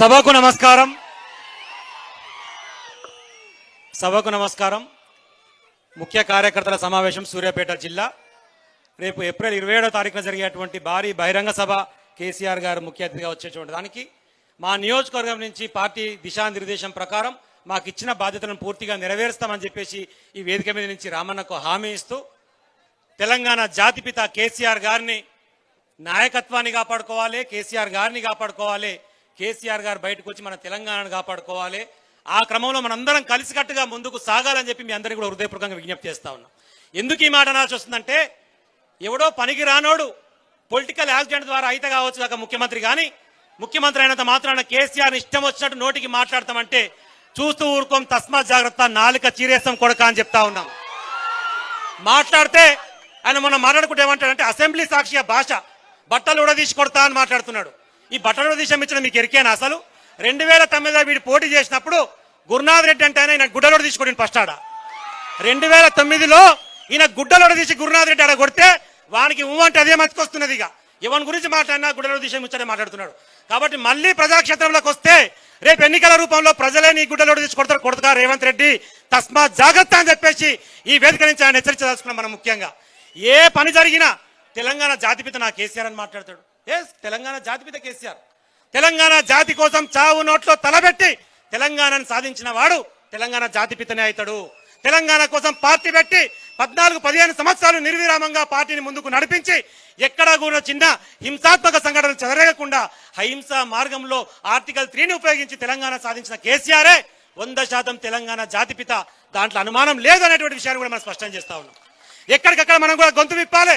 సభకు నమస్కారం. సభకు నమస్కారం. ముఖ్య కార్యకర్తల సమావేశం సూర్యాపేట జిల్లా. రేపు ఏప్రిల్ ఇరవై ఏడో తారీఖున జరిగేటువంటి భారీ బహిరంగ సభ కేసీఆర్ గారు ముఖ్య అతిథిగా వచ్చేటువంటి దానికి మా నియోజకవర్గం నుంచి పార్టీ దిశానిర్దేశం ప్రకారం మాకు ఇచ్చిన బాధ్యతలను పూర్తిగా నెరవేరుస్తామని చెప్పేసి ఈ వేదిక మీద నుంచి రామన్నకు హామీ ఇస్తూ తెలంగాణ జాతిపిత కేసీఆర్ గారిని నాయకత్వాన్ని కాపాడుకోవాలి కేసీఆర్ గారిని కాపాడుకోవాలి కేసీఆర్ గారు బయటకు వచ్చి మన తెలంగాణను కాపాడుకోవాలి. ఆ క్రమంలో మనందరం కలిసికట్టుగా ముందుకు సాగాలని చెప్పి మీ అందరికీ కూడా హృదయపూర్వకంగా విజ్ఞప్తి చేస్తా ఉన్నాం. ఎందుకు ఈ మాట అనాల్సి వస్తుందంటే ఎవడో పనికి రానోడు పొలిటికల్ యాక్సిడెంట్ ద్వారా అయితే కావచ్చు దాకా ముఖ్యమంత్రి కానీ ముఖ్యమంత్రి అయినంత మాత్రాన కేసీఆర్ ఇష్టం వచ్చినట్టు నోటికి మాట్లాడతామంటే చూస్తూ ఊరుకోం తస్మాత్ జాగ్రత్త నాలుక చీరేస్తాం కొడక అని చెప్తా ఉన్నాం. మాట్లాడితే ఆయన మొన్న మాట్లాడుకుంటే ఏమంటాడంటే అసెంబ్లీ సాక్షిగా భాష బట్టలు కూడా కొడతా అని మాట్లాడుతున్నాడు. ఈ బట్టలు దేశం ఇచ్చిన మీకు ఎరికేనా అసలు? రెండు వేల తొమ్మిదిలో వీడు పోటీ చేసినప్పుడు గురునాథ్ రెడ్డి అంటే ఆయన గుడ్డలోడ తీసుకొని ఫస్ట్ ఆడ. రెండు వేల తొమ్మిదిలో ఈయన గుడ్డలోడ తీసి గురునాథ్ రెడ్డి ఆడ కొడితే వానికి ఊ అంటే అదే మతికొస్తున్నది ఇక. ఇవన్ గురించి మాట్లాడినా గుడ్డలోడ తీసి ఇచ్చాడే మాట్లాడుతున్నాడు. కాబట్టి మళ్ళీ ప్రజాక్షేత్రంలోకి వస్తే రేపు ఎన్నికల రూపంలో ప్రజలే నీ గుడ్డలోడ తీసి కొడతారు. కొడతారు రేవంత్ రెడ్డి. తస్మాత్ జాగ్రత్త అని చెప్పేసి ఈ వేదిక నుంచి ఆయన హెచ్చరించదలుచుకున్నాం మనం ముఖ్యంగా. ఏ పని జరిగినా తెలంగాణ జాతిపిత నా కేసీఆర్ అని మాట్లాడతాడు. ఎస్ తెలంగాణ జాతిపిత కేసీఆర్. తెలంగాణ జాతి కోసం చావు నోట్లో తలబెట్టి తెలంగాణను సాధించిన వాడు తెలంగాణ జాతిపితనే అవుతాడు తెలంగాణ కోసం పార్టీ పెట్టి పద్నాలుగు పదిహేను సంవత్సరాలు నిర్విరామంగా పార్టీని ముందుకు నడిపించి ఎక్కడా కూడా చిన్న హింసాత్మక సంఘటనలు జరగకుండా అహింస మార్గంలో ఆర్టికల్ త్రీని ఉపయోగించి తెలంగాణ సాధించిన కేసీఆరే వంద శాతం తెలంగాణ జాతిపిత దాంట్లో అనుమానం లేదు అనేటువంటి విషయాన్ని కూడా మనం స్పష్టం చేస్తా ఉన్నాం. ఎక్కడికక్కడ మనం కూడా గొంతు విప్పాలి.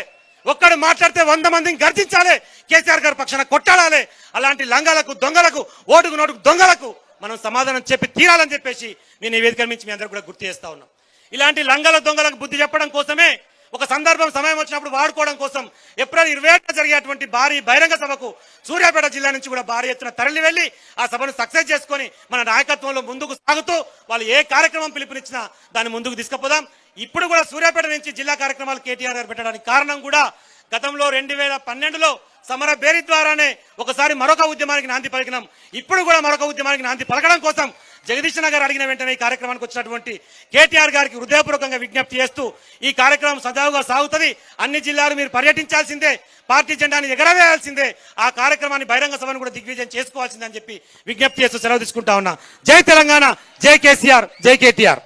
ఒక్కడు మాట్లాడితే వంద మందిని గర్జించాలి. కేసీఆర్ గారి పక్షాన కొట్టాడాలి అలాంటి లంగాలకు దొంగలకు ఓటుకు నోటుకు దొంగలకు మనం సమాధానం చెప్పి తీరాలని చెప్పేసి నేను ఈ వేదిక నుంచి మీ అందరూ కూడా గుర్తు చేస్తా ఉన్నాం. ఇలాంటి లంగాల దొంగలకు బుద్ధి చెప్పడం కోసమే సందర్భం సమయం వచ్చినప్పుడు వాడుకోవడం కోసం ఏప్రిల్ ఇరవై ఏడున జరిగేటువంటి భారీ బహిరంగ సభకు సూర్యాపేట జిల్లా నుంచి కూడా భారీ ఎత్తున తరలి వెళ్ళి ఆ సభను సక్సెస్ చేసుకొని మన నాయకత్వంలో ముందుకు సాగుతూ వాళ్ళు ఏ కార్యక్రమం పిలుపునిచ్చినా దాన్ని ముందుకు తీసుకుపోదాం. ఇప్పుడు కూడా సూర్యాపేట నుంచి జిల్లా కార్యక్రమాలు కేటీఆర్ గారు పెట్టడానికి కారణం కూడా గతంలో రెండు వేల పన్నెండులో సమర బేరి ద్వారానే ఒకసారి మరొక ఉద్యమానికి నాంది పలికినాం. ఇప్పుడు కూడా మరొక ఉద్యమానికి నాంది పలకడం కోసం జగదీష్ నగర్ అడిగిన వెంటనే ఈ కార్యక్రమానికి వచ్చినటువంటి కేటీఆర్ గారికి హృదయపూర్వకంగా విజ్ఞప్తి చేస్తూ ఈ కార్యక్రమం సజావుగా సాగుతుంది. అన్ని జిల్లాలు మీరు పర్యటించాల్సిందే. పార్టీ జెండాని ఎగరవేయాల్సిందే. ఆ కార్యక్రమాన్ని బహిరంగ సభను కూడా దిగ్విజయం చేసుకోవాల్సిందని అని చెప్పి విజ్ఞప్తి చేస్తూ సెలవు తీసుకుంటా ఉన్నా. జై తెలంగాణ జై కేసీఆర్ జై కేటీఆర్.